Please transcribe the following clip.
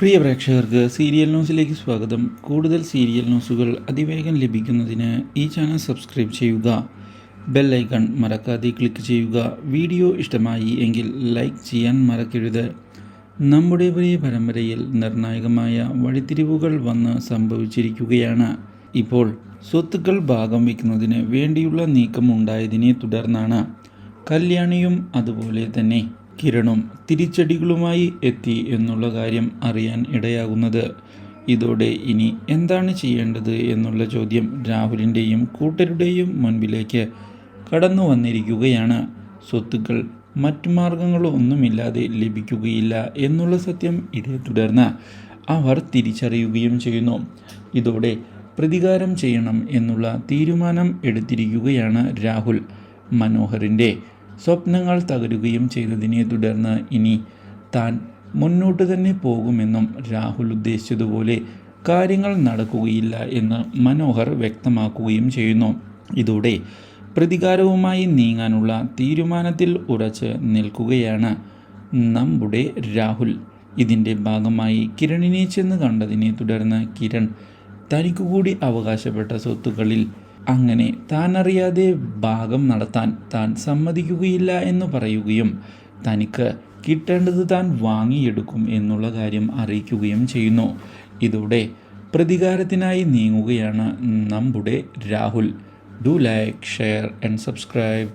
പ്രിയ പ്രേക്ഷകർക്ക് സീരിയൽ ന്യൂസിലേക്ക് സ്വാഗതം. കൂടുതൽ സീരിയൽ ന്യൂസുകൾ അതിവേഗം ലഭിക്കുന്നതിന് ഈ ചാനൽ സബ്സ്ക്രൈബ് ചെയ്യുക. ബെൽ ഐക്കൺ മറക്കാതെ ക്ലിക്ക് ചെയ്യുക. വീഡിയോ ഇഷ്ടമായി എങ്കിൽ ലൈക്ക് ചെയ്യാൻ മറക്കരുത്. നമ്മുടെ പ്രിയ പരമ്പരയിൽ നിർണായകമായ വഴിത്തിരിവുകൾ വന്ന് സംഭവിച്ചിരിക്കുകയാണ്. ഇപ്പോൾ സ്വത്തുക്കൾ ഭാഗം വയ്ക്കുന്നതിന് വേണ്ടിയുള്ള നീക്കമുണ്ടായതിനെ തുടർന്നാണ് കല്യാണിയും അതുപോലെ തന്നെ കിരണും തിരിച്ചടികളുമായി എത്തി എന്നുള്ള കാര്യം അറിയാൻ ഇടയാകുന്നത്. ഇതോടെ ഇനി എന്താണ് ചെയ്യേണ്ടത് എന്നുള്ള ചോദ്യം രാഹുലിന്റെയും കൂട്ടരുടെയും മുൻപിലേക്ക് കടന്നു വന്നിരിക്കുകയാണ്. സ്വത്തുക്കൾ മറ്റു മാർഗങ്ങളൊന്നുമില്ലാതെ ലഭിക്കുകയില്ല എന്നുള്ള സത്യം ഇതേ തുടർന്ന് അവർ തിരിച്ചറിയുകയും ചെയ്യുന്നു. ഇതോടെ പ്രതികാരം ചെയ്യണം എന്നുള്ള തീരുമാനം എടുത്തിരിക്കുകയാണ് രാഹുൽ. മനോഹറിന്റെ സ്വപ്നങ്ങൾ തകരുകയും ചെയ്തതിനെ തുടർന്ന് ഇനി താൻ മുന്നോട്ട് തന്നെ പോകുമെന്നും രാഹുൽ ഉദ്ദേശിച്ചതുപോലെ കാര്യങ്ങൾ നടക്കുകയില്ല എന്ന് മനോഹർ വ്യക്തമാക്കുകയും ചെയ്യുന്നു. ഇതോടെ പ്രതികാരവുമായി നീങ്ങാനുള്ള തീരുമാനത്തിൽ ഉറച്ച് നിൽക്കുകയാണ് നമ്മുടെ രാഹുൽ. ഇതിന്റെ ഭാഗമായി കിരണിനെ ചെന്ന് കണ്ടതിനെ തുടർന്ന് കിരൺ തനിക്കുകൂടി അവകാശപ്പെട്ട സ്വത്തുക്കളിൽ അങ്ങനെ താൻ അറിയാതെ ഭാഗം നടത്താൻ താൻ സമ്മതിക്കുകയില്ല എന്ന് പറയുകയും തനിക്ക് കിട്ടേണ്ടത് താൻ വാങ്ങിയെടുക്കും എന്നുള്ള കാര്യം അറിയിക്കുകയും ചെയ്യുന്നു. ഇതോടെ പ്രതികാരത്തിനായി നീങ്ങുകയാണ് നമ്മുടെ Rahul. Do like share and subscribe